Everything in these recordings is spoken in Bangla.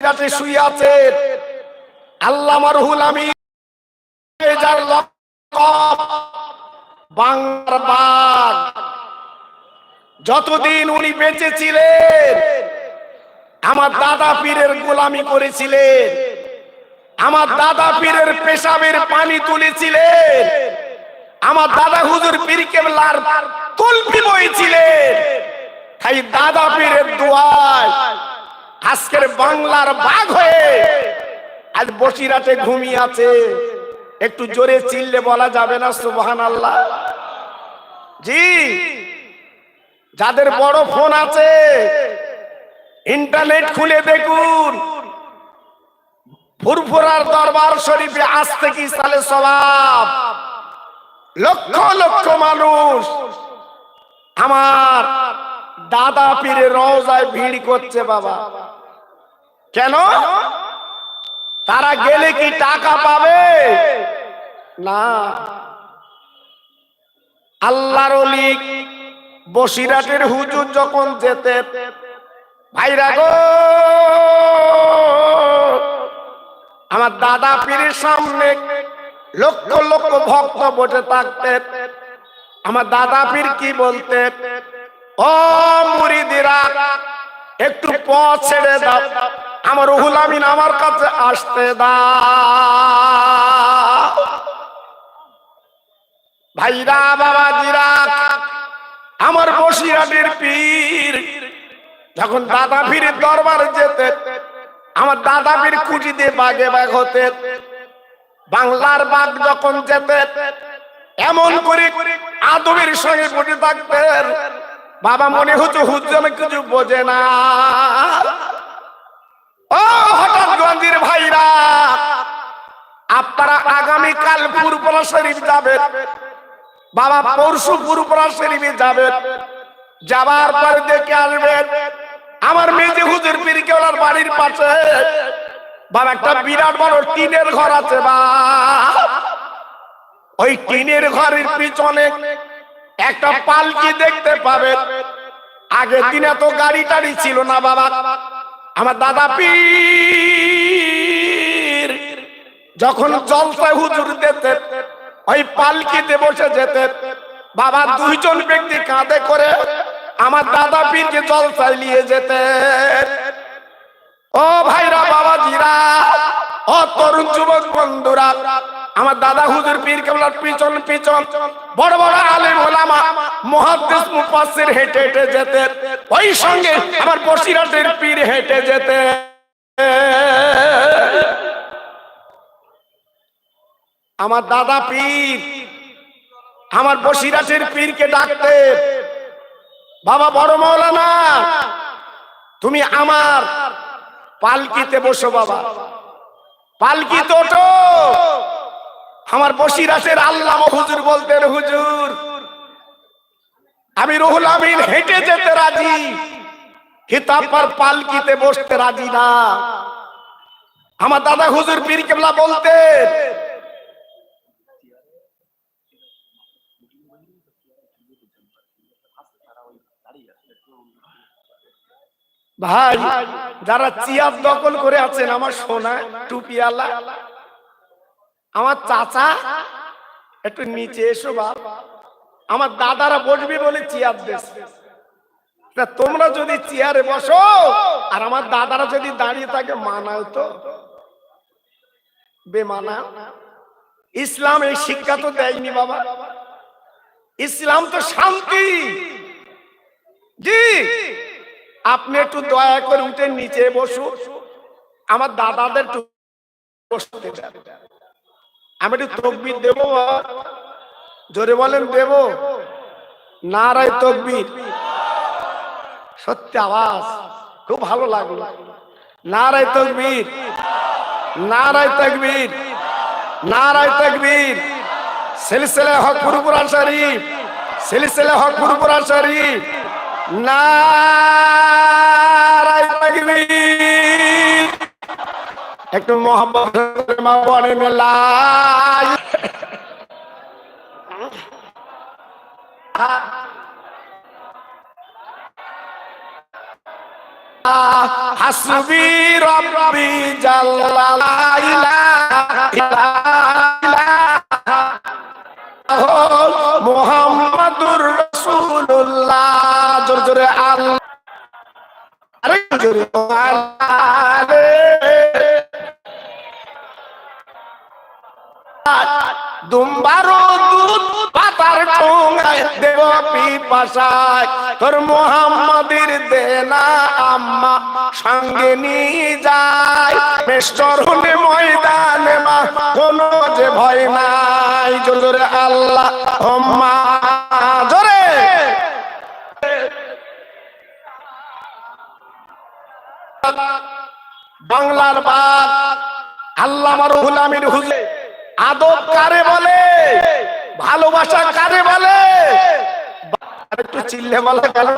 বসিরাতে শুয়ে আছে। আল্লাহ মারহুল আমি যার বাংলার বাঘ। যতদিন উনি বেঁচে ছিলেন, আমার দাদা পীরের গোলামি করেছিলেন, আমার দাদা পীরের পেশাবের পানি তুলেছিলেন, আমার দাদা হুজুর পীর কেবলার তুলপি বইছিলেন। তাই দাদা পীরের দোয়ায় আজকের বাংলার বাঘ হয়ে আজ বসিরাতে ঘুমিয়ে আছে। একটু জোরে চিল্লে বলা যাবে না সুবহান আল্লাহ জি, যাদের বড় ফোন আছে, ইন্টারনেট খুলে দেখুন। ফুরফুরার দরবার শরীফে আজ থেকে সালে স্বভাব লক্ষ লক্ষ মানুষ আমার দাদা পীরে রওজায় ভিড় করছে, বাবা। কেন? তারা গেলে কি টাকা পাবে? না। আল্লাহর অলি বসিরাটের হুজুর যখন যেতে, ভাইরা গো! আমার দাদা পীরের সামনে লক্ষ লক্ষ ভক্ত বসে থাকতেন আমার দাদা পীর কি বলতে, ও মুরিদিরা, একটু পথ ছেড়ে দাও। আমার রুহুল আমিন আমার কাছে আসতে দাও। ভাইরা বাবা জিরা আমার বসিরাটের পীর, যখন দাদা পীরের দরবারে যেতে আমার দাদা পীর কুটি দিয়ে বাগে বাগ হতে, বাংলার বাঘ যখন যেতে এমন করে আদবের সঙ্গে বসে থাকতেন। বাবা মনে হতো হুজ্জন কিছু বোঝে না ও হঠাৎ গঞ্জির ভাইরা আপনারা আগামী কাল পুরপুরা শরীফ যাবেন বাবা পরশু পুরপুরা শরীফে যাবেন যাবার পরে দেখে আসবেন আমার মেয়ে হুজুর পীর কেওলার বাড়ির পাশে। বাবা, একটা বিরাট বড় টিনের ঘর আছে বা। ওই টিনের ঘরের পিছনে একটা পালকি দেখতে পাবেন আগের দিনে তো গাড়ি টাড়ি ছিল না বাবা। আমার দাদা পীর যখন জলসায় হুজুর দিতে ওই পালকিতে বসে যেতে, বাবা দুইজন ব্যক্তি কাঁধে করে আমার দাদা পীরকে জলসায় নিয়ে যেতে। ও ভাইরা, বাবাজিরা, ও তরুণ যুবক বন্ধুরা, আমার দাদা হুজুর পীর কেবলার পিছন পিছন, বড় বড় আলেম ওলামা, মুহাদ্দিস মুফাসসির হেঁটে হেঁটে যেতে, ওই সঙ্গে আমার বসিরাটের পীর হেঁটে যেতে। আমার দাদা পীর, আমার বসিরাটের পীরকে ডাকতে, বাবা বড় মৌলানা, তুমি আমার পালকিতে বসো বাবা। পালকিতে ওঠো। আমার বসিরাটের আল্লাহ হুজুর বলতেন, হুজুর, আমি রুহুল আমিন হেঁটে যেতে রাজি, কিন্তু আপনার পালকিতে বসতে রাজি না। আমার দাদা হুজুর পীর কেবলা বলতেন ভাই, যারা চিয়ার দখল করে আছেন, আমার সোনা টুপিয়ালা আমার চাচা, একটু নিচে এসো বাপ। আমার দাদারা বসবি বলে চেয়ার দেশ তোমরা যদি চেয়ারে বসো, আর আমার দাদারা যদি দাঁড়িয়ে থাকে, মানাও তো। বেমানা। ইসলাম এই শিক্ষা তো দেয়নি বাবা। ইসলাম তো শান্তি। জি। আপনি একটু দয়া করে উঠে নিচে বসুন আমার দাদাদের একটু বসতে আমি একটু তকবির দেবো জোরে বলেন, দেব। নারায় তকবির। সত্যি আওয়াজ। খুব ভালো লাগল। না নারায় তকবির। নারায় তকবির। নারায় তকবির। সিলসিলে হক পুরপুরা শরীফ। সিলসিলে হক পুরপুরা শরীফ। একটু মোহাম্মদ হাসবি রব্বি জাল্লা লা ইলাহা জোরে আরে জোরে দুধ পাতার ঠোঙায় দেব পিপাসায়। তোর মোহাম্মদের দেনা আম্মা সঙ্গে নিয়ে যায়। মেষ্টর হলে ময়দানে মা, কোনো যে ভয় নাই। জোরে আল্লাহ, হম্মা। জোরে বাংলার বাদ আল্লাহ রহুল আমির হুজে আদব কারে বলে, ভালোবাসা কারে বলে? একটু চিল্লে বলা গেল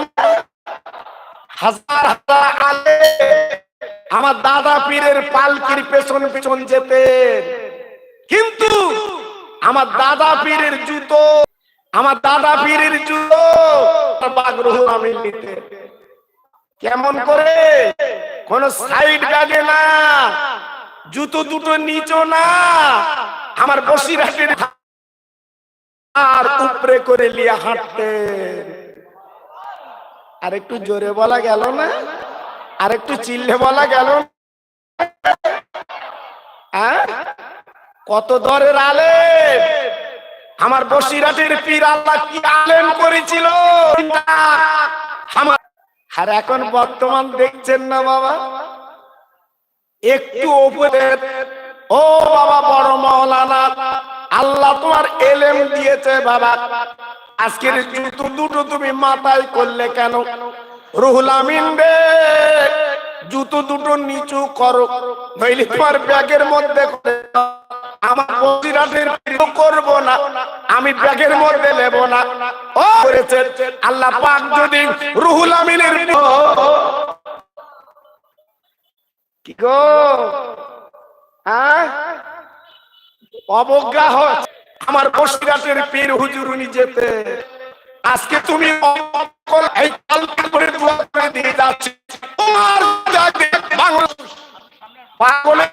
হাজার হাজার আলে, আমার দাদা পীরের পালকির পেছন পেছন যেতে কিন্তু আমার দাদা পীরের জুতো, আমার দাদা পীরের জুতো বাগরহু আমি নিতে কেমন করে? কোন সাইড ব্যাগে না, জুতো দুটো নিচো না। আমার বসিরহাটের আর উপরে করে লিয়া হাঁটতে আর একটু জোরে বলা গেল না? আর একটু চিল্লে বলা গেল? কত দরের আলে আমার বসিরাটের পীর আল্লাহ কি আলেম করেছিল? আমার আর এখন বর্তমান দেখছেন না বাবা? একটু ওপরে ও বাবা, বড় মৌলানা আল্লাহ তোমার এলেম দিয়েছে বাবা। আজকের জুতো দুটো তুমি মাথায় করলে কেন? রুহুল আমিন রে, জুতো দুটো নিচু করো, নইলে তোমার ব্যাগের মধ্যে। আমার বসিরাটের করব না, আমি ব্যাগের মধ্যে নেব না। ও করেছে আল্লাহ পাক যদি রুহুল আমিনের কি গো? হ্যাঁ? অবজ্ঞা হয়। আমার বসিরাটের পীর হুজুর উনি যেতে। আজকে তুমি এই কালকে করে দোয়া করে দিয়ে যাচ্ছি। তোমার জাগে বাংলা পাগলের?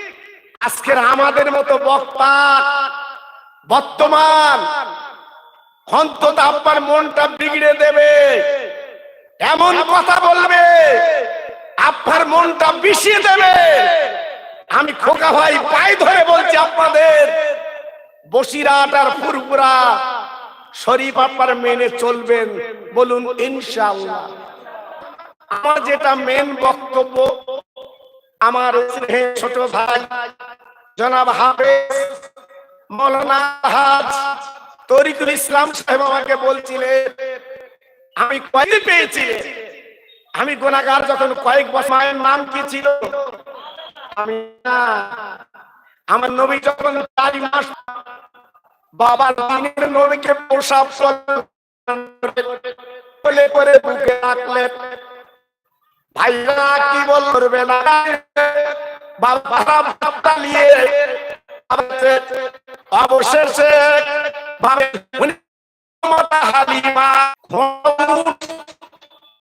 আজকের আমাদের মতো বক্তা, বর্তমান, অন্তত আপনার মনটা বিগড়ে দেবে। এমন কথা বলবে আপনার মনটা বিষিয়ে দেবে। আমি খোকা ভাই পায়ে ধরে বলছি আপনাদের বসিরাট আর ফুরপুরা শরীফ আপনার মেনে চলবেন বলুন ইনশাআল্লাহ। আমার যেটা মেন বক্তব্য, আমার ছোট ভাই জনাব হাফেজ মৌলানা হাজ তরিকুল ইসলাম সাহেব আমাকে বলছিলেন, আমি কয়েক পেয়েছি। আমি গোনাগার যখন কয়েক বছর মায়ের নাম কি ছিল? আমি, না। আমার নবী যখন চারি মাস বাবা দিনের নবীকে প্রসাব বলে করে বুকে রাখলেন, ভাইরা কি বলবে না? বাবা নিয়ে অবশেষে ভাবে হালিমা